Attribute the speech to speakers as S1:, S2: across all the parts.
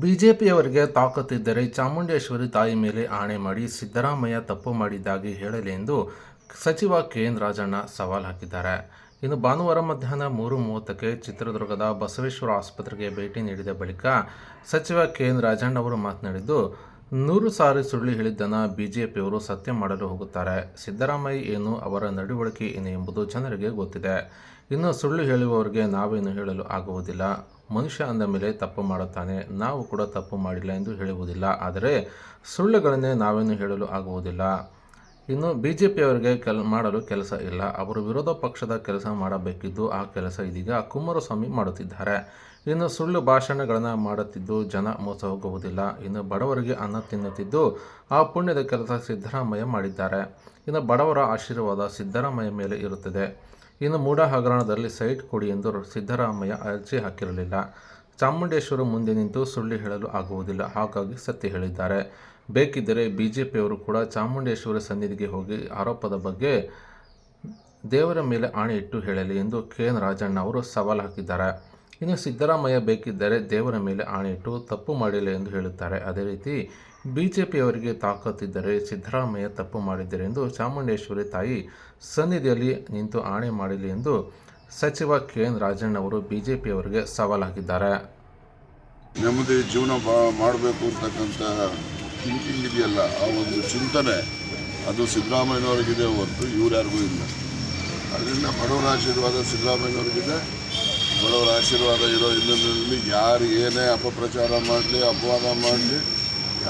S1: ಬಿಜೆಪಿಯವರಿಗೆ ತಾಕತ್ತಿದ್ದರೆ ಚಾಮುಂಡೇಶ್ವರಿ ತಾಯಿ ಮೇಲೆ ಆಣೆ ಮಾಡಿ ಸಿದ್ದರಾಮಯ್ಯ ತಪ್ಪು ಮಾಡಿದ್ದಾಗಿ ಹೇಳಲಿ ಎಂದು ಸಚಿವ ಕೆ. ಎನ್. ರಾಜಣ್ಣ ಸವಾಲ್ ಹಾಕಿದ್ದಾರೆ. ಇನ್ನು ಭಾನುವಾರ ಮಧ್ಯಾಹ್ನ ಮೂರು ಮೂವತ್ತಕ್ಕೆ ಚಿತ್ರದುರ್ಗದ ಬಸವೇಶ್ವರ ಆಸ್ಪತ್ರೆಗೆ ಭೇಟಿ ನೀಡಿದ ಬಳಿಕ ಸಚಿವ ಕೆ. ಎನ್. ರಾಜಣ್ಣ ಅವರು ಮಾತನಾಡಿದ್ದು ನೂರು ಸಾರಿ ಸುಳ್ಳು ಹೇಳಿದ್ದನ್ನು ಬಿಜೆಪಿಯವರು ಸತ್ಯ ಮಾಡಲು ಹೋಗುತ್ತಾರೆ. ಸಿದ್ದರಾಮಯ್ಯ ಏನು ಅವರ ನಡವಳಿಕೆ ಏನು ಎಂಬುದು ಜನರಿಗೆ ಗೊತ್ತಿದೆ. ಇನ್ನು ಸುಳ್ಳು ಹೇಳುವವರಿಗೆ ನಾವೇನು ಹೇಳಲು ಆಗುವುದಿಲ್ಲ. ಮನುಷ್ಯ ಅಂದ ಮೇಲೆ ತಪ್ಪು ಮಾಡುತ್ತಾನೆ. ನಾವು ಕೂಡ ತಪ್ಪು ಮಾಡಿಲ್ಲ ಎಂದು ಹೇಳುವುದಿಲ್ಲ. ಆದರೆ ಸುಳ್ಳುಗಳನ್ನೇ ನಾವೇನು ಹೇಳಲು ಆಗುವುದಿಲ್ಲ. ಇನ್ನು ಬಿ ಜೆ ಪಿಯವರಿಗೆ ಕೆಲ, ಮಾಡಲು ಕೆಲಸ ಇಲ್ಲ. ಅವರು ವಿರೋಧ ಪಕ್ಷದ ಕೆಲಸ ಮಾಡಬೇಕಿದ್ದು ಆ ಕೆಲಸ ಇದೀಗ ಕುಮಾರಸ್ವಾಮಿ ಮಾಡುತ್ತಿದ್ದಾರೆ. ಇನ್ನು ಸುಳ್ಳು ಭಾಷಣಗಳನ್ನು ಮಾಡುತ್ತಿದ್ದು ಜನ ಮೋಸ ಹೋಗುವುದಿಲ್ಲ. ಇನ್ನು ಬಡವರಿಗೆ ಅನ್ನ ತಿನ್ನುತ್ತಿದ್ದು ಆ ಪುಣ್ಯದ ಕೆಲಸ ಸಿದ್ದರಾಮಯ್ಯ ಮಾಡಿದ್ದಾರೆ. ಇನ್ನು ಬಡವರ ಆಶೀರ್ವಾದ ಸಿದ್ದರಾಮಯ್ಯ ಮೇಲೆ ಇರುತ್ತದೆ. ಇನ್ನು ಮೂಡ ಹಗರಣದಲ್ಲಿ ಸೈಟ್ ಕೊಡಿ ಎಂದು ಸಿದ್ದರಾಮಯ್ಯ ಅರ್ಜಿ ಹಾಕಿರಲಿಲ್ಲ. ಚಾಮುಂಡೇಶ್ವರ ಮುಂದೆ ನಿಂತು ಸುಳ್ಳು ಹೇಳಲು ಆಗುವುದಿಲ್ಲ. ಹಾಗಾಗಿ ಸತ್ಯ ಹೇಳಿದ್ದಾರೆ. ಬೇಕಿದ್ದರೆ ಬಿಜೆಪಿಯವರು ಕೂಡ ಚಾಮುಂಡೇಶ್ವರ ಸನ್ನಿಧಿಗೆ ಹೋಗಿ ಆರೋಪದ ಬಗ್ಗೆ ದೇವರ ಮೇಲೆ ಆಣೆ ಇಟ್ಟು ಹೇಳಲಿ ಎಂದು ಕೆ. ಎನ್. ರಾಜಣ್ಣ ಅವರು ಸವಾಲು ಹಾಕಿದ್ದಾರೆ. ಇನ್ನು ಸಿದ್ದರಾಮಯ್ಯ ಬೇಕಿದ್ದರೆ ದೇವರ ಮೇಲೆ ಆಣೆ ಇಟ್ಟು ತಪ್ಪು ಮಾಡಿಲ್ಲ ಎಂದು ಹೇಳುತ್ತಾರೆ. ಅದೇ ರೀತಿ ಬಿ ಜೆ ಪಿಯವರಿಗೆ ತಾಕತ್ತಿದ್ದರೆ ಸಿದ್ದರಾಮಯ್ಯ ತಪ್ಪು ಮಾಡಿದ್ದಾರೆ ಎಂದು ಚಾಮುಂಡೇಶ್ವರಿ ತಾಯಿ ಸನ್ನಿಧಿಯಲ್ಲಿ ನಿಂತು ಆಣೆ ಮಾಡಲಿ ಎಂದು ಸಚಿವ ಕೆ. ಎನ್. ರಾಜಣ್ಣ ಅವರು ಬಿಜೆಪಿಯವರಿಗೆ ಸವಾಲು ಹಾಕಿದ್ದಾರೆ.
S2: ನೆಮ್ಮದಿ ಜೀವನ ಮಾಡಬೇಕು ಅಂತಕ್ಕಂಥ ಥಿಂಕಿಂಗ್ ಇದೆಯಲ್ಲ, ಆ ಒಂದು ಚಿಂತನೆ ಅದು ಸಿದ್ದರಾಮಯ್ಯನವ್ರಿಗಿದೆ ಹೊರತು ಇವ್ರು ಯಾರಿಗೂ ಇಲ್ಲ. ಅದರಿಂದ ಬಡವರ ಆಶೀರ್ವಾದ ಸಿದ್ದರಾಮಯ್ಯನವ್ರಿಗಿದೆ. ಬಡವರ ಆಶೀರ್ವಾದ ಇರೋ ಹಿನ್ನೆಲೆಯಲ್ಲಿ ಯಾರು ಏನೇ ಅಪಪ್ರಚಾರ ಮಾಡಲಿ, ಅಪವಾದ ಮಾಡಲಿ,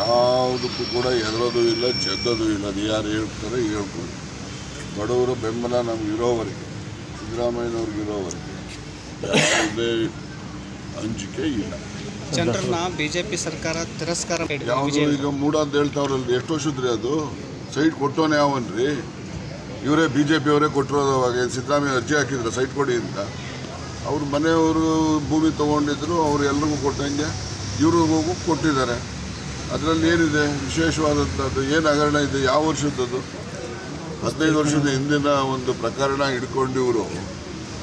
S2: ಯಾವುದಕ್ಕೂ ಕೂಡ ಎದರೋದು ಇಲ್ಲ, ಜಗ್ಗೋದು ಇಲ್ಲ. ಅದು ಯಾರು ಹೇಳ್ತಾರೆ ಹೇಳ್ಕೊಳ್ಳಿ ಬಡವರ ಬೆಂಬಲ ನಮ್ಗೆ ಇರೋವರೆಗೆ, ಸಿದ್ದರಾಮಯ್ಯನವ್ರಿಗೆ ಇರೋವರೆಗೆ. ಯಾವುದೇ ಅಂಜಿಕೆ ಇಲ್ಲ.
S3: ಜನರನ್ನ ಬಿಜೆಪಿ ಸರ್ಕಾರ ತಿರಸ್ಕಾರ.
S2: ಯಾವುದು ಈಗ ಮೂಡ ಅಂತ ಹೇಳ್ತಾವ್ರಲ್ಲ ಎಷ್ಟು ವರ್ಷದ್ರಿ ಅದು? ಸೈಟ್ ಕೊಟ್ಟೋನೆ ಯಾವನ್ರಿ ಇವರೇ ಬಿ ಜೆ ಪಿಯವರೇ ಕೊಟ್ಟಿರೋದು ಅವಾಗ ಸಿದ್ದರಾಮಯ್ಯ ಅರ್ಜಿ ಹಾಕಿದ್ರು ಸೈಟ್ ಕೊಡಿ ಅಂತ. ಅವ್ರ ಮನೆಯವರು ಭೂಮಿ ತೊಗೊಂಡಿದ್ರು ಅವ್ರು ಎಲ್ರಿಗೂ ಕೊಟ್ಟಂಗೆ ಇವ್ರಿಗೂ ಕೊಟ್ಟಿದ್ದಾರೆ. ಅದರಲ್ಲಿ ಏನಿದೆ? ವಿಶೇಷವಾದಂಥದ್ದು ಏನು ಹಗರಣ ಇದೆ? ಯಾವ ವರ್ಷದ್ದು ಹದಿನೈದು ವರ್ಷದ ಹಿಂದಿನ ಒಂದು ಪ್ರಕರಣ ಹಿಡ್ಕೊಂಡು ಇವರು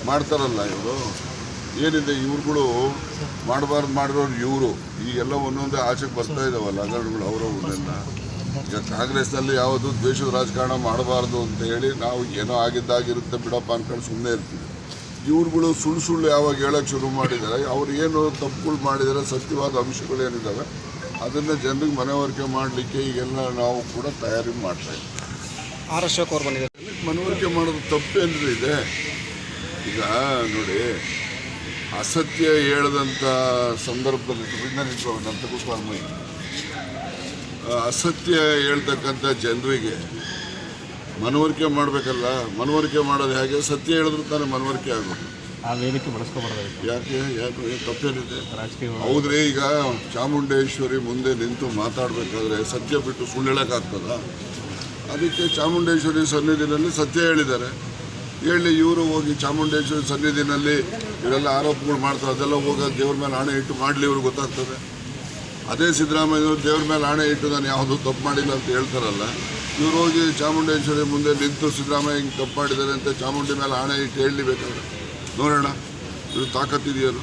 S2: ಮಾಡ್ತಾರಲ್ಲ ಇವರು? ಏನಿದೆ ಇವ್ರುಗಳು ಮಾಡಬಾರ್ದು ಮಾಡಿರೋರು ಇವರು. ಈಗೆಲ್ಲ ಒಂದೊಂದೇ ಆಚೆಗೆ ಬರ್ತಾ ಇದಾವಲ್ಲ ಹಗರಣಗಳು ಅವರವ್ರನ್ನೆಲ್ಲ ಈಗ ಕಾಂಗ್ರೆಸ್ನಲ್ಲಿ ಯಾವುದು ದ್ವೇಷದ ರಾಜಕಾರಣ ಮಾಡಬಾರ್ದು ಅಂತ ಹೇಳಿ ನಾವು ಏನೋ ಆಗಿದ್ದಾಗಿರುತ್ತೆ ಬಿಡಪ್ಪ ಅನ್ಕೊಂಡು ಸುಮ್ಮನೆ ಇರ್ತೀವಿ. ಇವ್ರುಗಳು ಸುಳ್ಳು ಸುಳ್ಳು ಯಾವಾಗ ಹೇಳೋಕ್ಕೆ ಶುರು ಮಾಡಿದ್ದಾರೆ ಅವ್ರು ಏನು ತಪ್ಪುಗಳು ಮಾಡಿದ್ದಾರೆ ಸತ್ಯವಾದ ಅಂಶಗಳು ಏನಿದ್ದಾವೆ ಅದನ್ನು ಜನರಿಗೆ ಮನವರಿಕೆ ಮಾಡಲಿಕ್ಕೆ ಈಗೆಲ್ಲ ನಾವು ಕೂಡ ತಯಾರಿ ಮಾಡ್ತಾ ಇದ್ದೀವಿ. ಮನವರಿಕೆ ಮಾಡೋದು ತಪ್ಪೇನ್ರಿ ಇದೆ? ಈಗ ನೋಡಿ ಅಸತ್ಯ ಹೇಳದಂಥ ಸಂದರ್ಭದಲ್ಲಿ ಅಂತ ಕುಸ್ವಾಮಿ ಅಸತ್ಯ ಹೇಳ್ತಕ್ಕಂಥ ಜನರಿಗೆ ಮನವರಿಕೆ ಮಾಡಬೇಕಲ್ಲ ಮನವರಿಕೆ ಮಾಡೋದು ಹೇಗೆ? ಸತ್ಯ ಹೇಳಿದ್ರು ತಾನೇ ಮನವರಿಕೆ ಆಗೋದು
S4: ಆ ವೇದಿಕೆ ಬಳಸ್ಕೋಬಾರ್ದಾಗಿತ್ತು
S2: ಯಾಕೆ? ಯಾಕೆ? ತಪ್ಪೇನಿದೆ?
S4: ರಾಜಕೀಯ
S2: ಹೌದ್ರಿ ಈಗ ಚಾಮುಂಡೇಶ್ವರಿ ಮುಂದೆ ನಿಂತು ಮಾತಾಡಬೇಕಾದ್ರೆ ಸತ್ಯ ಬಿಟ್ಟು ಸುಳ್ಳು ಹೇಳೋಕ್ಕಾಗ್ತದ? ಅದಕ್ಕೆ ಚಾಮುಂಡೇಶ್ವರಿ ಸನ್ನಿಧಿನಲ್ಲಿ ಸತ್ಯ ಹೇಳಿದ್ದಾರೆ. ಹೇಳಿ ಇವರು ಹೋಗಿ ಚಾಮುಂಡೇಶ್ವರಿ ಸನ್ನಿಧಿನಲ್ಲಿ ಇವರೆಲ್ಲ ಆರೋಪಗಳು ಮಾಡ್ತಾರೆ. ಅದೆಲ್ಲ ಹೋಗಿ ದೇವ್ರ ಮೇಲೆ ಹಣೆ ಇಟ್ಟು ಮಾಡಲಿ ಇವ್ರಿಗೆ ಗೊತ್ತಾಗ್ತದೆ. ಅದೇ ಸಿದ್ದರಾಮಯ್ಯವರು ದೇವ್ರ ಮೇಲೆ ಹಣೆ ಇಟ್ಟು ನಾನು ಯಾವುದೂ ತಪ್ಪು ಮಾಡಿಲ್ಲ ಅಂತ ಹೇಳ್ತಾರಲ್ಲ. ಇವ್ರು ಹೋಗಿ ಚಾಮುಂಡೇಶ್ವರಿ ಮುಂದೆ ನಿಂತು ಸಿದ್ದರಾಮಯ್ಯ ಹಿಂಗೆ ತಪ್ಪು ಮಾಡಿದ್ದಾರೆ ಅಂತ ಚಾಮುಂಡಿ ಮೇಲೆ ಹಣೆ ಇಟ್ಟು ಹೇಳಲಿ ಬೇಕಾದ್ರೆ. ನೋಡೋಣ. ಇವ್ರು ತಾಕತ್ತಿದೆಯಲ್ಲ